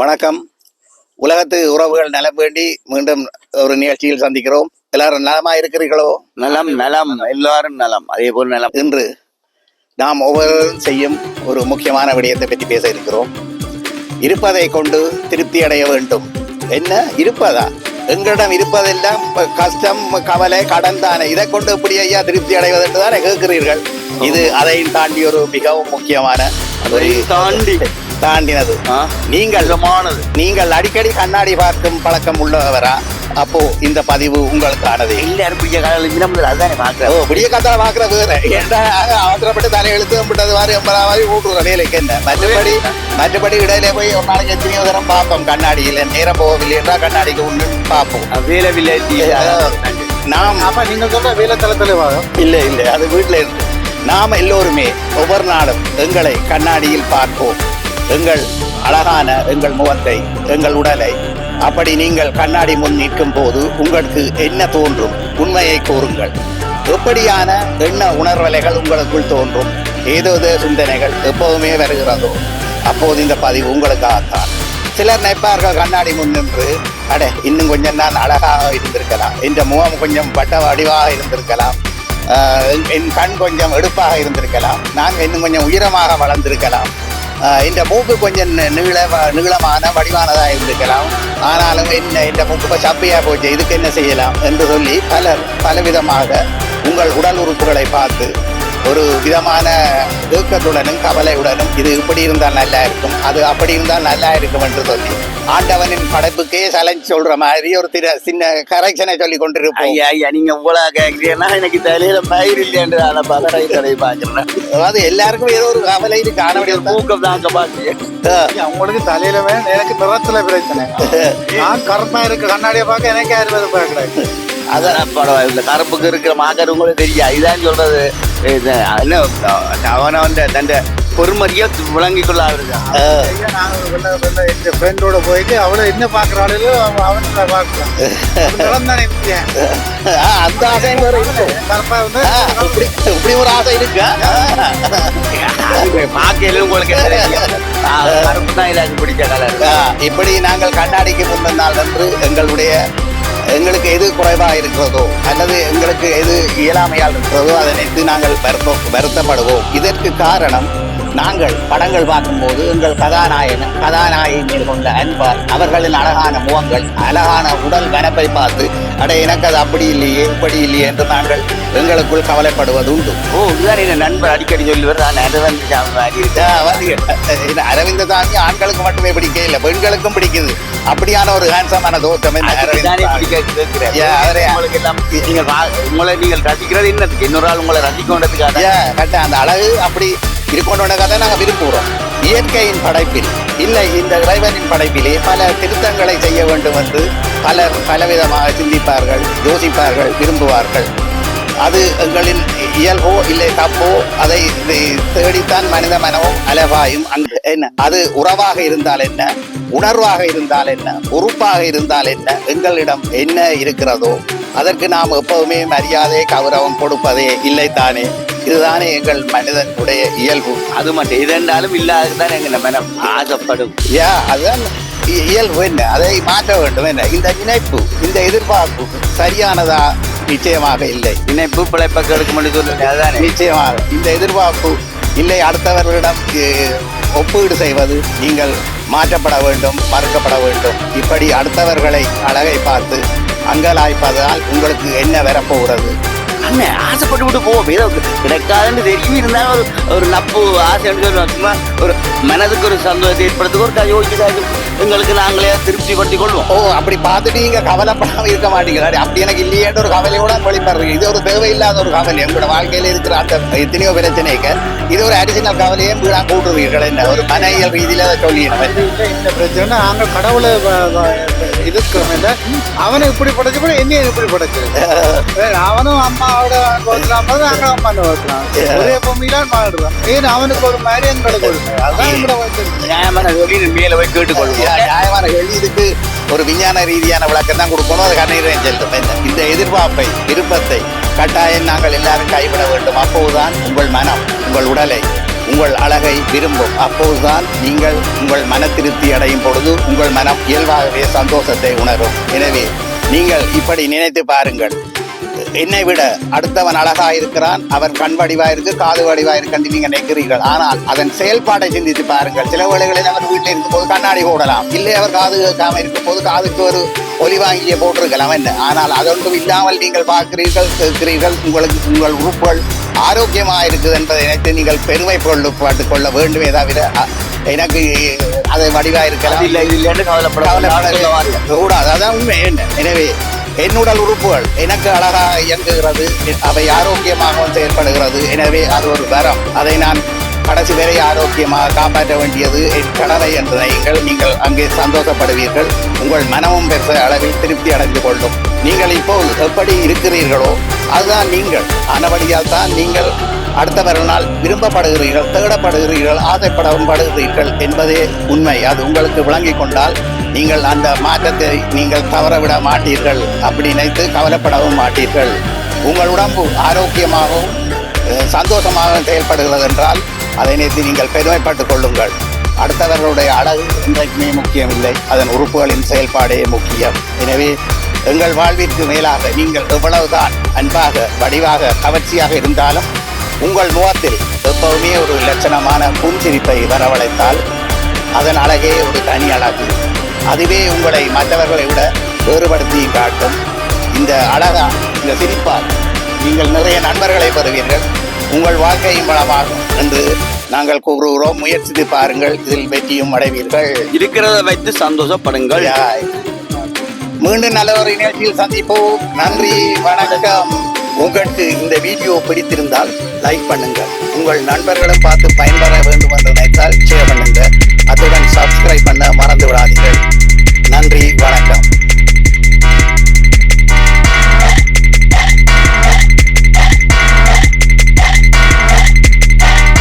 வணக்கம். உலகத்து உறவுகள் நலம் வேண்டி மீண்டும் ஒரு நிகழ்ச்சியில் சந்திக்கிறோம். எல்லாரும் நலமா இருக்கிறீர்களோ? நலம் நலம். எல்லாரும் நலம். அதே போல் நலம். இன்று நாம் ஒவ்வொருவரும் செய்யும் ஒரு முக்கியமான விடயத்தை பற்றி பேச இருக்கிறோம். இருப்பதை கொண்டு திருப்தி அடைய வேண்டும். என்ன? இருப்பதா? எங்களிடம் இருப்பதெல்லாம் கஷ்டம் கவலை கடன் தானே. இதை கொண்டு எப்படி ஐயா திருப்தி அடைவது என்று தானே கேட்கிறீர்கள். இது அதையும் தாண்டி ஒரு மிகவும் முக்கியமான ஒரு தாண்டி. தாண்டினது? நீங்கள் சுகமானது நீங்கள் அடிக்கடி கண்ணாடி பார்க்கும் பழக்கம் உள்ளவரா? அப்போ இந்த பதிவு உங்களுக்கானது. எல்லாரும் பிடிச்ச காலையில் தினமுதல் அதுதானே ஓ பார்க்கிறோம் விடிய கத்தல பாக்குற வேற. அவசரப்பட்டு தலை எழுத்து விட்டது மாதிரி எண்பதா மாதிரி ஊட்டுற என்ன? மற்றபடி மற்றபடி இடையில போய் ஒரு நாளைக்கு எத்தனையோ தரம் பார்ப்போம். கண்ணாடியில் நேரம் போகவில்லை என்றால் கண்ணாடிக்கு ஒன்று பார்ப்போம். வேலை வில்லை நாம் அப்ப நீங்க சொல்ற வேலைத்தளத்துல வாங்க இல்ல இல்ல அது வீட்டுல இருக்கு நாம் எல்லோருமே ஒவ்வொரு நாளும் எங்களை கண்ணாடியில் பார்ப்போம். எங்கள் அழகான எங்கள் முகத்தை எங்கள் உடலை. அப்படி நீங்கள் கண்ணாடி முன் நிற்கும் போது உங்களுக்கு என்ன தோன்றும்? உண்மையை கூறுங்கள். எப்படியான எண்ண உணர்வலைகள் உங்களுக்குள் தோன்றும்? ஏதோ சிந்தனைகள் எப்போதுமே வருகிறதோ. அப்போது இந்த பதிவு உங்களுக்காகத்தான். சிலர் நினைப்பார்கள் கண்ணாடி முன் நின்று அட இன்னும் கொஞ்சம் நான் அழகாக இருந்திருக்கலாம். இந்த முகம் கொஞ்சம் வட்ட வடிவாக இருந்திருக்கலாம். என்- என் கண் கொஞ்சம் எடுப்பாக இருந்திருக்கலாம். நான் இன்னும் கொஞ்சம் உயரமாக வளர்ந்திருக்கலாம். இந்த மூக்கு கொஞ்சம் நி- நீள நீளமான வடிவானதாக இருந்திருக்கலாம். ஆனாலும் என்ன இந்த மூக்கு இப்போ சப்பையாக போச்சு இதுக்கு என்ன செய்யலாம் என்று சொல்லி பலர் பலவிதமாக உங்கள் உடல் உறுப்புகளை பார்த்து ஒரு விதமான ஏக்கத்துடனும் கவலையுடனும் இது இப்படி இருந்தால் நல்லா இருக்கும் அது அப்படி இருந்தால் நல்லா இருக்கும் என்று சொல்லி. ஆண்டவனின் படைப்புக்கே சலஞ்சி சொல்ற மாதிரி ஒரு திர சின்ன கரெக்ஷனை சொல்லி கொண்டிருப்போம். ஐயா ஐயா நீங்க இவ்வளவு கேட்கிறீங்கன்னா எனக்கு தலையில பயிர் இல்லைஎன்று அதை பதறை தடவை பார்க்கிறேன். அதாவது எல்லாருக்கும் ஏதோ ஒரு கவலை இருக்கு ஆனவடி மூக்கம் தாங்க பாக்கு உங்களுக்கு தலையில வேணும் எனக்கு நிறத்துல பிரச்சனை. நான் கருப்பா இருக்கு கண்ணாடியை பார்க்க எனக்கு யாரும் பார்க்கறாங்க அதான் பரவாயில்ல இந்த கருப்புக்கு இருக்கிற மாக்கர் உங்களுக்கு தெரியும் இதான் சொல்றது. அவன வந்து தந்த பொறுமதியை விளங்கிக் கொள்ள அவருக்கு என் ஃப்ரெண்டோட போயிட்டு அவளை என்ன பாக்குறாளோ அவனை பார்க்கலாம் தானே முக்கியம். அந்த ஆசையும் வேற இருக்கு கருப்பா வந்து ஆ, இப்படி ஒரு ஆசை இருக்கு பார்க்கையில உங்களுக்கு கருப்பு தான் எனக்கு பிடிச்ச கலர் ஆ, இப்படி நாங்கள் கண்ணாடிக்கு முந்தினால் என்று எங்களுடைய எங்களுக்கு எது குறைவாக இருக்கிறதோ அல்லது எங்களுக்கு எது இயலாமையால் இருக்கிறதோ அதை நினைத்து நாங்கள் வருத்த வருத்தப்படுவோம். இதற்கு காரணம் நாங்கள் படங்கள் பார்க்கும்போது எங்கள் கதாநாயகன் கதாநாயகி மேல் கொண்ட அன்பால் அவர்களின் அழகான முகங்கள் அழகான உடல் வனப்பை பார்த்து அட எனக்கு அது அப்படி இல்லையே இப்படி இல்லையே என்று நாங்கள் எங்களுக்குள் கவலைப்படுவது உண்டு ஓ இதுதான் என் நண்பர் அடிக்கடி சொல்லுவார் நான் அரவிந்த் மாதிரி. வந்து, அரவிந்த சாமி ஆண்களுக்கு மட்டுமே பிடிக்க இல்லை பெண்களுக்கும் பிடிக்குது. அப்படியான ஒரு ஹேண்ட்ஸமான தோற்றம் உங்களை நீங்கள் ரசிக்கிறது என்னதுக்கு? இன்னொரு ஆள் உங்களை ரசிக்கொண்டதுக்காக. ஏன் கட்ட அந்த அழகு அப்படி இருக்கணும்னு கதை நாங்கள் விரும்புகிறோம் இயற்கையின் படைப்பில் இல்லை இந்த இறைவனின் படைப்பிலே பல திருத்தங்களை செய்ய வேண்டும் என்று பலர் பலவிதமாக சிந்திப்பார்கள் யோசிப்பார்கள் விரும்புவார்கள். அது எங்களின் இயல்போ இல்லை தப்போ அதை தேடித்தான் மனித மனமும் அலவாயும் என்ன? அது உறவாக இருந்தால் என்ன? உணர்வாக இருந்தால் என்ன? உறுப்பாக இருந்தால் என்ன? எங்களிடம் என்ன இருக்கிறதோ அதற்கு நாம் எப்பவுமே மரியாதை கௌரவம் கொடுப்பதே இல்லை தானே? இதுதானே எங்கள் மனிதனுடைய இயல்பு. அது மட்டும் இதென்றாலும் இல்லாததுதான் எங்க மனம் ஆசைப்படும். யா அதுதான் இயல்பு என்ன? அதை மாற்ற வேண்டும் என்ன? இந்த நினைப்பு இந்த எதிர்பார்ப்பு சரியானதா? நிச்சயமாக இல்லை. நினைப்பு பிழைப்ப எடுக்க முடியும் சொல்லுங்க நிச்சயமாக. இந்த எதிர்பார்ப்பு இல்லை. அடுத்தவர்களிடம் ஒப்பீடு செய்வது நீங்கள் மாற்றப்பட வேண்டும் மறுக்கப்பட வேண்டும். இப்படி அடுத்தவர்களை அழகை பார்த்து அங்கலாய்ப்பதால் உங்களுக்கு என்ன வரப்போகிறது? அண்ணன் ஆசைப்பட்டு விட்டு போவோம் ஏதோ கிடைக்காதுன்னு தெரியும். இருந்தாலும் ஒரு ஒரு நப்பு ஆசை சொல்லுவோம் சும்மா ஒரு மனதுக்கு ஒரு சந்தோஷத்தை ஏற்படுத்துக்கு ஒரு யோசிச்சு எங்களுக்கு நாங்களே திருப்தி படுத்திக் கொள்வோம். ஓ அப்படி பார்த்துட்டு நீங்க கவலைப்படாம இருக்க மாட்டீங்களா? அப்படி எனக்கு இல்லையேன்ற ஒரு கவலையோட வெளிப்படுறீங்க இது ஒரு தேவையில்லாத ஒரு கவலை. எங்களோட வாழ்க்கையில இருக்கிற அந்த எத்தனையோ பிரச்சனைக்கு இது ஒரு அடிஷனல் கவலையே வீணா கூட்டுறீர்கள் என்ன? ஒரு மனையியல் ரீதியில அதை இல்லை இந்த பிரச்சனை நாங்கள் கடவுளை இல்லை அவனை இப்படி படைச்சப்போ என்னையும் இப்படி படைச்சிருக்கு. அவனும் அம்மாவோட அம்மா கோத்துலாம் ஒரே அவனுக்கு. அதான் நியாயமான சொல்லி மேல போய் கேட்டுக்கொள்வோம் யா- நியாயமான கேள்வி இதுக்கு ஒரு விஞ்ஞான ரீதியான விளக்கம் தான் கொடுக்கணும் அது கண்ணீர் செல்லும் என்ன இந்த எதிர்பார்ப்பை விருப்பத்தை கட்டாயம் நாங்கள் எல்லாரும் கைவிட வேண்டும். அப்போதுதான் உங்கள் மனம் உங்கள் உடலை உங்கள் அழகை விரும்பும் அப்போதுதான் நீங்கள் உங்கள் மன திருப்தி அடையும் பொழுது உங்கள் மனம் இயல்பாகவே சந்தோஷத்தை உணரும் எனவே நீங்கள் இப்படி நினைத்து பாருங்கள் என்னை விட அடுத்தவன் அழகா இருக்கிறான் அவன் கண் வடிவா இருக்கு காது வடிவா இருக்கு நீங்க நினைக்கிறீர்கள். ஆனால் அதன் செயல்பாட்டை சிந்தித்து பாருங்கள். சில வேளைகளில் அவர் வீட்டில் இருக்கும்போது கண்ணாடி போடலாம். இல்லை அவர் காது கேட்காம இருக்கும் போது காதுக்கு ஒரு ஒலி வாங்கியே போட்டிருக்கலாம் என்ன? ஆனால் அதொன்றும் இல்லாமல் நீங்கள் பார்க்கிறீர்கள் கேட்கிறீர்கள். உங்களுக்கு உங்கள் உறுப்புகள் ஆரோக்கியமாக இருக்குது என்பதை நினைத்து நீங்கள் பெருமை கொள்ளு பாட்டுக் கொள்ள வேண்டுமே தவிர எனக்கு அது வடிவா இருக்கலாம் இல்லை இல்லைன்னு கவலைப்பட கூடாது. அதான் உண்மை. என்ன? எனவே என்னுடல் உறுப்புகள் எனக்கு அழகாக இயங்குகிறது. அவை ஆரோக்கியமாகவும் செயல்படுகிறது. எனவே அது ஒரு வரம். அதை நான் கடைசி வரை ஆரோக்கியமாக காப்பாற்ற வேண்டியது என் கடமை என்று நீங்கள் நீங்கள் அங்கே சந்தோஷப்படுவீர்கள். உங்கள் மனமும் பெற்ற அளவில் திருப்தி அடைந்து கொள்ளும். நீங்கள் இப்போது எப்படி இருக்கிறீர்களோ அதுதான் நீங்கள். ஆனபடியால் தான் நீங்கள் அடுத்தவர்களால் விரும்பப்படுகிறீர்கள் தேடப்படுகிறீர்கள் ஆசைப்படவும் படுகிறீர்கள் என்பதே உண்மை. அது உங்களுக்கு விளங்கிக் கொண்டால் நீங்கள் அந்த மாற்றத்தை நீங்கள் தவறவிட மாட்டீர்கள் அப்படி நினைத்து கவலைப்படவும் மாட்டீர்கள். உங்கள் உடம்பு ஆரோக்கியமாகவும் சந்தோஷமாக சந்தோஷமாகவும் செயல்படுகிறது என்றால் அதை நினைத்து நீங்கள் பெருமைப்பட்டுக் கொள்ளுங்கள். அடுத்தவர்களுடைய அழகு என்றைக்குமே முக்கியமில்லை. அதன் உறுப்புகளின் செயல்பாடே முக்கியம். எனவே எங்கள் வாழ்விற்கு மேலாக நீங்கள் எவ்வளவுதான் அன்பாக வடிவாக கவர்ச்சியாக இருந்தாலும் உங்கள் முகத்தில் எப்பவுமே ஒரு லட்சணமான புன்சிரிப்பை வரவழைத்தால் அதன் அழகே ஒரு தனி அழகு. அதுவே உங்களை மற்றவர்களை விட வேறுபடுத்தி காட்டும். இந்த அழகா இந்த சிரிப்பால் நீங்கள் நிறைய நண்பர்களை பெறுவீர்கள். உங்கள் வாழ்க்கையும் வளமாகும் என்று நாங்கள் கூறுகிறோம். முயற்சித்து பாருங்கள் இதில் வெற்றியும் அடைவீர்கள். இருக்கிறத வைத்து சந்தோஷப்படுங்கள். மீண்டும் நல்ல ஒரு நிகழ்ச்சியில் சந்திப்போம். நன்றி வணக்கம். உங்களுக்கு இந்த வீடியோ பிடித்திருந்தால் லைக் பண்ணுங்க உங்கள் நண்பர்களும் பார்த்து பயன்பெற வேண்டும்